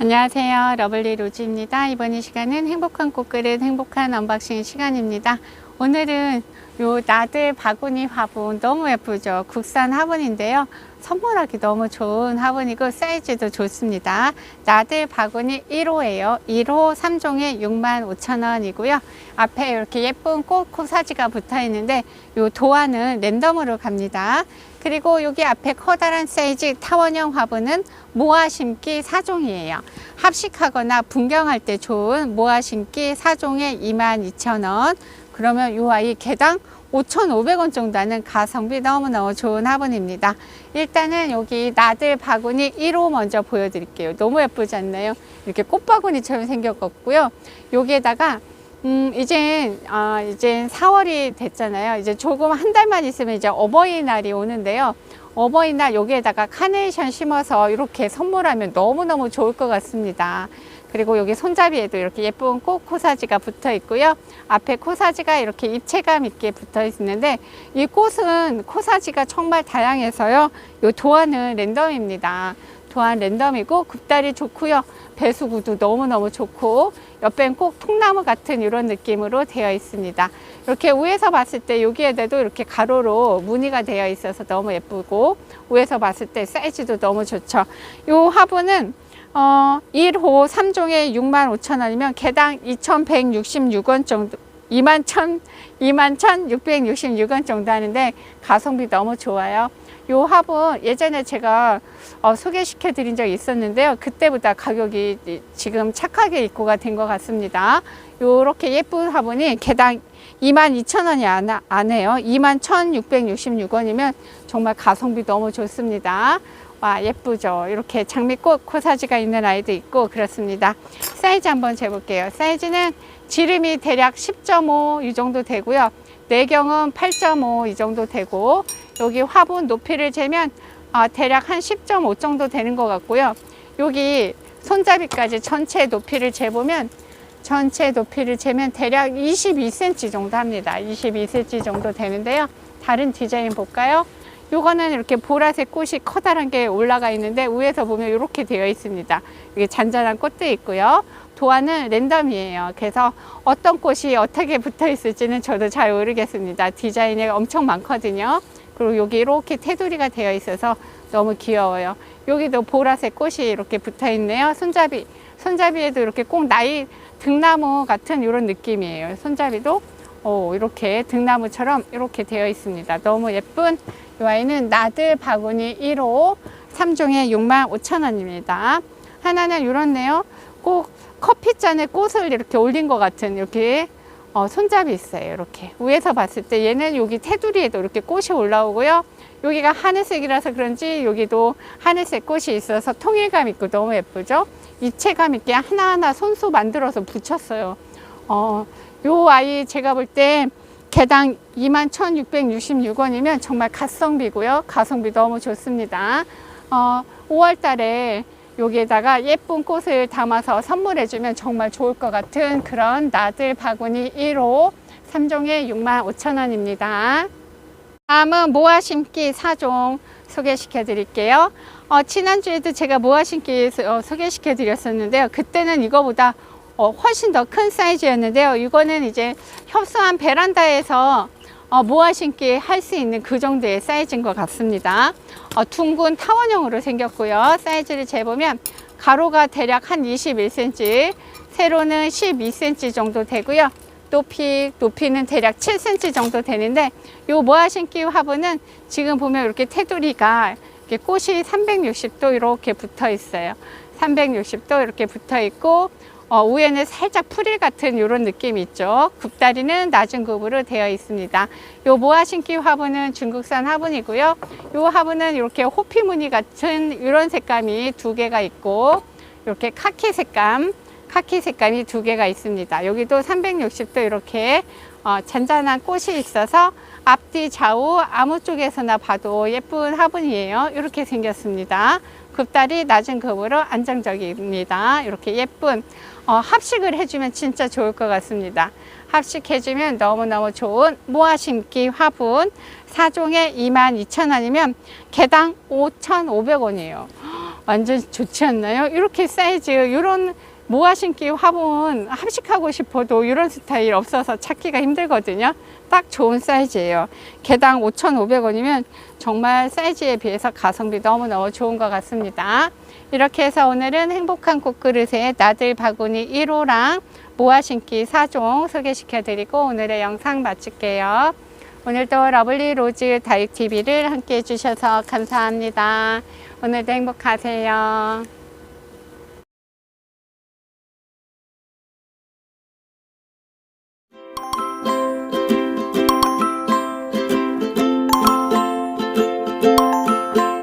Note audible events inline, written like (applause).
안녕하세요. 러블리 로즈입니다. 이번 이 시간은 행복한 꽃그릇 행복한 언박싱 시간입니다. 오늘은 요 나들 바구니 화분 너무 예쁘죠? 국산 화분인데요. 선물하기 너무 좋은 화분이고 사이즈도 좋습니다. 나들 바구니 1호예요. 1호 3종에 65,000원이고요. 앞에 이렇게 예쁜 꽃 코 사지가 붙어 있는데 요 도안은 랜덤으로 갑니다. 그리고 여기 앞에 커다란 사이즈 타원형 화분은 모아 심기 4종이에요. 합식하거나 분경할 때 좋은 모아 심기 4종에 22,000원. 그러면 이 아이 개당 5,500원 정도 하는 가성비 너무너무 좋은 화분입니다. 일단은 여기 나들 바구니 1호 먼저 보여드릴게요. 너무 예쁘지 않나요? 이렇게 꽃바구니처럼 생겼고요. 여기에다가 음, 이제, 아, 이제 4월이 됐잖아요. 이제 조금 한 달만 있으면 이제 어버이날이 오는데요. 어버이날 여기에다가 카네이션 심어서 이렇게 선물하면 너무너무 좋을 것 같습니다. 그리고 여기 손잡이에도 이렇게 예쁜 꽃 코사지가 붙어 있고요. 앞에 코사지가 이렇게 입체감 있게 붙어 있는데 이 꽃은 코사지가 정말 다양해서요. 이 도안은 랜덤입니다. 도안 랜덤이고 굽다리 좋고요. 배수구도 너무너무 좋고 옆엔 꼭 통나무 같은 이런 느낌으로 되어 있습니다. 이렇게 위에서 봤을 때 여기에도 이렇게 가로로 무늬가 되어 있어서 너무 예쁘고 위에서 봤을 때 사이즈도 너무 좋죠. 이 화분은 어, 1호 3종에 6만 5천 원이면 개당 2,166원 정도 2만 1 2만 1,666원 정도 하는데 가성비 너무 좋아요. 요 화분 예전에 제가 어, 소개시켜 드린 적이 있었는데요. 그때보다 가격이 지금 착하게 입고가 된 것 같습니다. 요렇게 예쁜 화분이 개당 22,000원이 안, 안 해요. 21,666원이면 정말 가성비 너무 좋습니다. 와 예쁘죠? 이렇게 장미꽃 코사지가 있는 아이도 있고 그렇습니다. 사이즈 한번 재볼게요. 사이즈는 지름이 대략 10.5 이 정도 되고요. 내경은 8.5 이 정도 되고 여기 화분 높이를 재면 어, 대략 한 10.5 정도 되는 것 같고요. 여기 손잡이까지 전체 높이를 재보면 전체 높이를 재면 대략 22cm 정도 합니다. 22cm 정도 되는데요. 다른 디자인 볼까요 요거는 이렇게 보라색 꽃이 커다란 게 올라가 있는데 위에서 보면 이렇게 되어 있습니다. 이게 잔잔한 꽃도 있고요. 도안은 랜덤이에요. 그래서 어떤 꽃이 어떻게 붙어 있을지는 저도 잘 모르겠습니다. 디자인이 엄청 많거든요. 그리고 여기 이렇게 테두리가 되어 있어서 너무 귀여워요. 여기도 보라색 꽃이 이렇게 붙어 있네요. 손잡이, 손잡이에도 이렇게 꼭 나이 등나무 같은 이런 느낌이에요. 손잡이도 오, 이렇게 등나무처럼 이렇게 되어 있습니다. 너무 예쁜 이 아이는 나들 바구니 1호 3종에 6만 5천 원입니다. 하나는 이렇네요. 꼭 커피잔에 꽃을 이렇게 올린 것 같은 이렇게 어, 손잡이 있어요. 이렇게 위에서 봤을 때 얘는 여기 테두리에도 이렇게 꽃이 올라오고요. 여기가 하늘색이라서 그런지 여기도 하늘색 꽃이 있어서 통일감 있고 너무 예쁘죠? 입체감 있게 하나하나 손수 만들어서 붙였어요. 어, 요 아이 제가 볼 때 개당 21,666원이면 정말 가성비고요. 가성비 너무 좋습니다. 어, 5월 달에 여기에다가 예쁜 꽃을 담아서 선물해주면 정말 좋을 것 같은 그런 나들 바구니 1호 3종에 6만 5천 원입니다. 다음은 모아 심기 4종 소개시켜 드릴게요. 어, 지난주에도 제가 모아 심기 어, 소개시켜 드렸었는데요. 그때는 이거보다 어, 훨씬 더 큰 사이즈였는데요. 이거는 이제 협소한 베란다에서 어, 모아 심기 할 수 있는 그 정도의 사이즈인 것 같습니다. 어, 둥근 타원형으로 생겼고요. 사이즈를 재보면 가로가 대략 한 21cm, 세로는 12cm 정도 되고요. 높이, 높이는 대략 7cm 정도 되는데 요 모아 심기 화분은 지금 보면 이렇게 테두리가 이렇게 꽃이 360도 이렇게 붙어 있어요. 360도 이렇게 붙어 있고 어, 위에는 살짝 프릴 같은 이런 느낌이 있죠. 굽다리는 낮은 굽으로 되어 있습니다. 요 모아 심기 화분은 중국산 화분이고요. 요 화분은 이렇게 호피 무늬 같은 이런 색감이 두 개가 있고 이렇게 카키 색감, 카키 색감이 두 개가 있습니다. 여기도 360도 이렇게 어, 잔잔한 꽃이 있어서 앞뒤 좌우 아무 쪽에서나 봐도 예쁜 화분이에요. 이렇게 생겼습니다. 굽다리 낮은 급으로 안정적입니다. 이렇게 예쁜 어, 합식을 해주면 진짜 좋을 것 같습니다. 합식해주면 너무너무 좋은 모아 심기 화분 4종에 22,000원이면 개당 5,500원이에요. (gasps) 완전 좋지 않나요? 이렇게 사이즈, 이런 모아 신기 화분 합식하고 싶어도 이런 스타일 없어서 찾기가 힘들거든요. 딱 좋은 사이즈예요. 개당 5,500원이면 정말 사이즈에 비해서 가성비 너무너무 좋은 것 같습니다. 이렇게 해서 오늘은 행복한 꽃그릇에 나들 바구니 1호랑 모아 신기 4종 소개시켜 드리고 오늘의 영상 마칠게요. 오늘도 러블리 로즈 다육TV를 함께 해주셔서 감사합니다. 오늘도 행복하세요.